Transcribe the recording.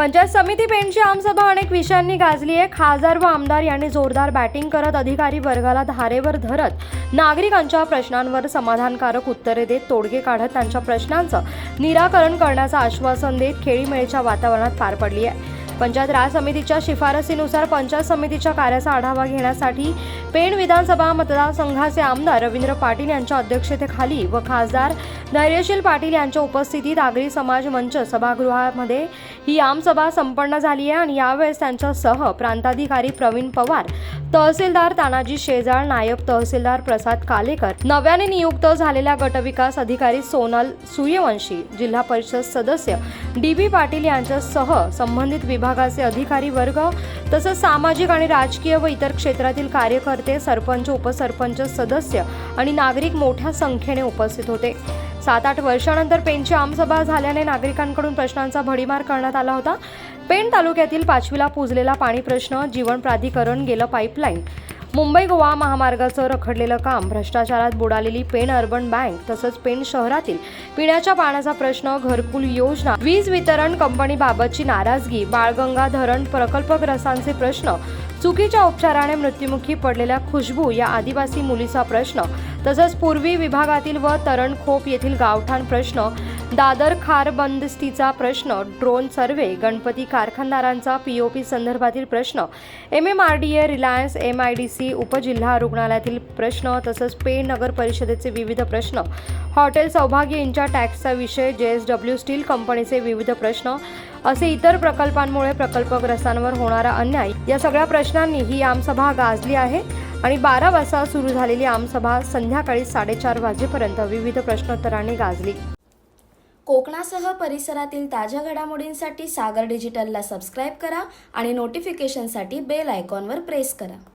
पंचायत समिती पेणची आमसभा अनेक विषयांनी गाजली आहे. खासदार व आमदार यांनी जोरदार बॅटिंग करत अधिकारी वर्गाला धारेवर धरत नागरिकांच्या प्रश्नांवर समाधानकारक उत्तरे देत तोडगे काढत त्यांच्या प्रश्नांचं निराकरण करण्याचं आश्वासन देत खेळीमेळीच्या वातावरणात पार पडली आहे. पंचायत राज समितीच्या शिफारसीनुसार पंचायत समितीच्या कार्याचा आढावा घेण्यासाठी पेण विधानसभा मतदारसंघाचे आमदार रवींद्र पाटील यांच्या अध्यक्षतेखाली व खासदार धैर्यशील पाटील यांच्या उपस्थितीत आगरी समाज मंच सभागृहामध्ये ही आमसभा संपन्न झाली आहे आणि यावेळेस त्यांच्यासह प्रांताधिकारी प्रवीण पवार तहसीलदार तानाजी शेजाळ नायब तहसीलदार प्रसाद कालेकर नव्याने नियुक्त झालेल्या गटविकास अधिकारी सोनल सूर्यवंशी जिल्हा परिषद सदस्य डी बी पाटील यांच्यासह संबंधित विभागाचे अधिकारी वर्ग तसंच सामाजिक आणि राजकीय व इतर क्षेत्रातील कार्यकर्ते सरपंच उपसरपंच सदस्य आणि नागरिक मोठ्या संख्येने उपस्थित होते. सात आठ वर्षानंतर पेणची आमसभा झाल्याने नागरिकांकडून प्रश्नांचा भडीमार करण्यात आला होता. पेण तालुक्यातील पाचवीला पुजलेला पाणी प्रश्न जीवन प्राधिकरण गेलं पाईपलाईन. मुंबई गोवा महामार्गाचं रखडलेलं काम भ्रष्टाचारात बुडालेली पेण अर्बन बँक तसंच पेण शहरातील पिण्याच्या पाण्याचा प्रश्न घरकुल योजना वीज वितरण कंपनीबाबतची नाराजगी बाळगंगा धरण प्रकल्पग्रस्तांचे प्रश्न चुकीच्या उपचाराने मृत्युमुखी पडलेल्या खुशबू या आदिवासी मुलीचा प्रश्न तसंच पूर्वी विभागातील व तरणखोप येथील गावठाण प्रश्न दादर खारबंदस्तीचा प्रश्न ड्रोन सर्व्हे गणपती कारखानदारांचा पीओपी संदर्भातील प्रश्न M M R D A Reliance M I D C उपजिल्हा रुग्णालयातील प्रश्न तसंच पेण नगर परिषदेचे विविध प्रश्न हॉटेल सौभाग्य यांच्या टॅक्सचा विषय जे एस डब्ल्यू स्टील कंपनीचे विविध प्रश्न असे इतर प्रकल्पांमुळे प्रकल्पग्रस्तांवर होणारा अन्याय या सगळ्या प्रश्नांनी ही आमसभा गाजली आहे. आणि बारा वाजता सुरू झालेली आमसभा संध्याकाळी साडेचार वाजेपर्यंत विविध प्रश्नोत्तरांनी गाजली. कोकणासह परिसरातील ताज्या घडामोडींसाठी सागर डिजिटलला सबस्क्राईब करा आणि नोटिफिकेशनसाठी बेल आयकॉनवर प्रेस करा.